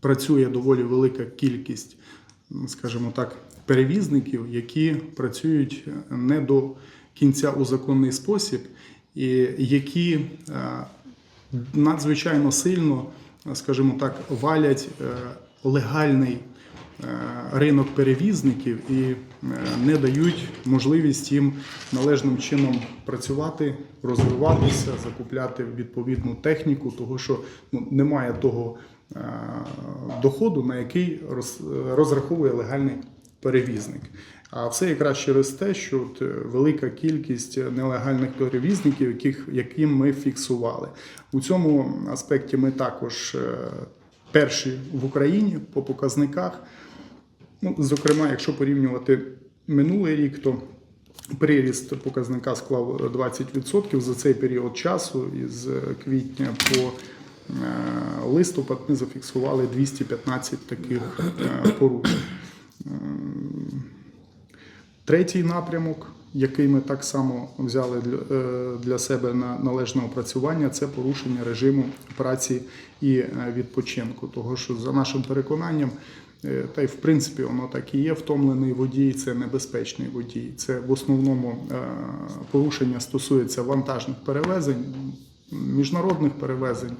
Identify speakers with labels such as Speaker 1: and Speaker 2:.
Speaker 1: працює доволі велика кількість, скажімо так, перевізників, які працюють не до кінця у законний спосіб, і які е, надзвичайно сильно, скажімо так, валять е, легальний е, ринок перевізників і е, не дають можливість їм належним чином працювати, розвиватися, закупляти відповідну техніку, того що ну, немає того е, доходу, на який розраховує легальний перевізник. А все якраз через те, що от е, велика кількість нелегальних перевізників, яких, яким ми фіксували. У цьому аспекті ми також е, перші в Україні по показниках. Ну, зокрема, якщо порівнювати минулий рік, то приріст показника склав 20% за цей період часу. Із квітня по е, листопад ми зафіксували 215 таких е, порушень. Ем, Третій напрямок, який ми так само взяли для, е, себе на належне опрацювання, це порушення режиму праці і е, відпочинку. Того, що за нашим переконанням, е, та й в принципі воно так і є, втомлений водій це небезпечний водій. Це в основному е, порушення стосується вантажних перевезень, міжнародних перевезень.